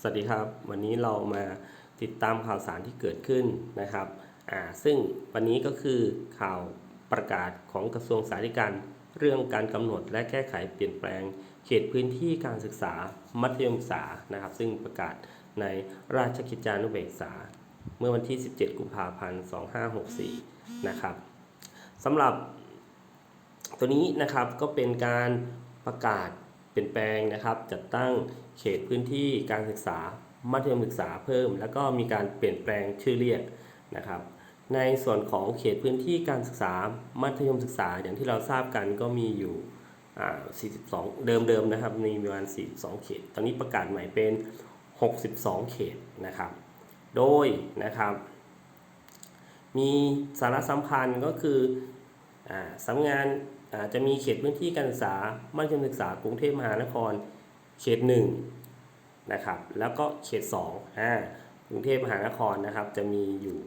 สวัสดีครับ วันนี้เรามาติดตามข่าวสารที่เกิดขึ้นนะครับอ่าซึ่งวันนี้ก็คือข่าวประกาศของกระทรวงสาธารณสุขเรื่องการกำหนดและแก้ไขเปลี่ยนแปลง เขตพื้นที่การศึกษามัธยมศึกษานะครับ ซึ่งประกาศในราชกิจจานุเบกษา เมื่อวันที่ 17 กุมภาพันธ์ 2564 นะครับสำหรับตัวนี้นะครับก็เป็นการประกาศ ลี่ยนแปลงนะครับ จัดตั้งเขตพื้นที่การศึกษามัธยมศึกษาเพิ่ม แล้วก็มีการเปลี่ยนแปลงชื่อเรียกนะครับ ในส่วนของเขตพื้นที่การศึกษามัธยมศึกษาอย่างที่เราทราบกันก็มีอยู่ 42 เดิมๆนะครับมีประมาณ 42 เขต ตอนนี้ประกาศใหม่เป็น 62 เขตนะครับ โดยนะครับ มีสาระสำคัญก็คือ สำนักงานาจะมีเขตพื้นที่การศึกษามัธยมศึกษากรุงเทพมหานคร เขตหนึ่งนะครับแล้วก็เขตสองอ่ากรุงเทพมหานครนะครับจะมีอยู่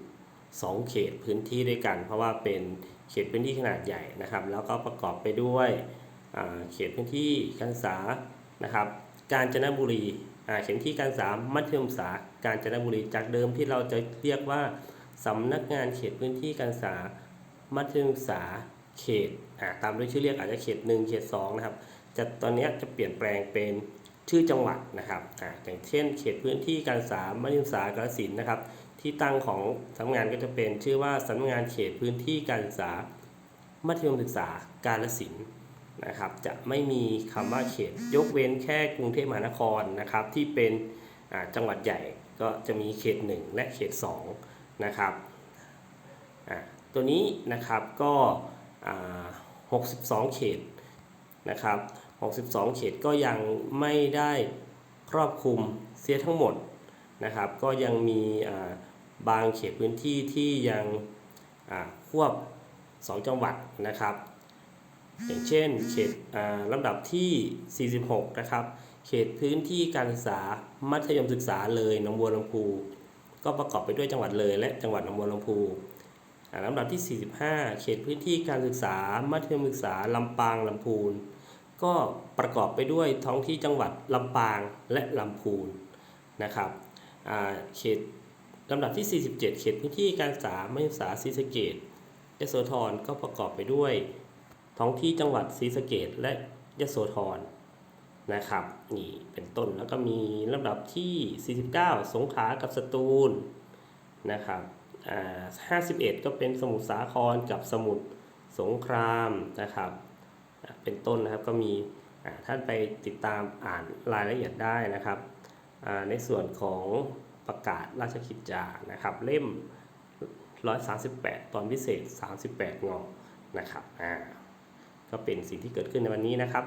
2 เขตพื้นที่ด้วยกัน เพราะว่าเป็นเขตพื้นที่ขนาดใหญ่นะครับ แล้วก็ประกอบไปด้วยเขตพื้นที่การศึกษานะครับ กาญจนบุรีเขตพื้นที่การศึกษามัธยมศึกษา กาญจนบุรีจากเดิมที่เราจะเรียกว่าสำนักงานเขตพื้นที่การศึกษามัธยมศึกษา เขตอ่าตามด้วยชื่อเรียกอาจจะเขต 1 เขต2นะครับจะตอนนี้จะเปลี่ยนแปลงเป็นชื่อจังหวัดนะครับอ่าอย่างเช่น เขตพื้นที่การศึกษามัธยมศึกษากาฬสินธุ์นะครับ ที่ตั้งของสำนักงานก็จะเป็นชื่อว่าสำนักงานเขตพื้นที่การศึกษามัธยมศึกษากาฬสินธุ์นะครับจะไม่มีคำว่าเขตยกเว้นแค่กรุงเทพมหานครนะครับที่เป็นอ่าจังหวัดใหญ่ก็จะมีเขต 1 และเขต2นะครับอ่าตัวนี้นะครับก็ 62 เขตนะครับ 62 เขตก็ยังไม่ได้ครอบคลุมเสียทั้งหมดนะครับ ก็ยังมีบางเขตพื้นที่ที่ยังควบ 2 จังหวัดนะครับ อย่างเช่นเขตลำดับที่ 46 นะครับ เขตพื้นที่การศึกษามัธยมศึกษาเลยหนองบัวลำพู ก็ประกอบไปด้วยจังหวัดเลยและจังหวัดหนองบัวลำพู ลำดับที่ 45 เขตพื้นที่การศึกษา มัธยมศึกษา ลำปาง ลำพูน ก็ประกอบไปด้วยท้องที่จังหวัด ลำปางและลำพูนนะครับอ่าเขตลำดับที่ 47 เขตพื้นที่การศึกษา มัธยมศึกษาศรีสะเกดยโสธรก็ประกอบไปด้วย ท้องที่จังหวัดศรีสะเกดและยโสธรนะครับนี่เป็นต้นแล้วก็มีลำดับที่ 49 สงขลากับสตูลนะครับ อ่า51ก็เป็นสมุทรสาครกับสมุทรสงครามนะครับเป็นต้นนะครับก็มีอ่าท่านไปติดตามอ่านรายละเอียดได้นะครับอ่าในส่วนของประกาศราชกิจจานะครับ เล่ม 138 ตอนพิเศษ 38งอนะครับอ่าก็เป็นสิ่งที่เกิดขึ้นในวันนี้นะครับ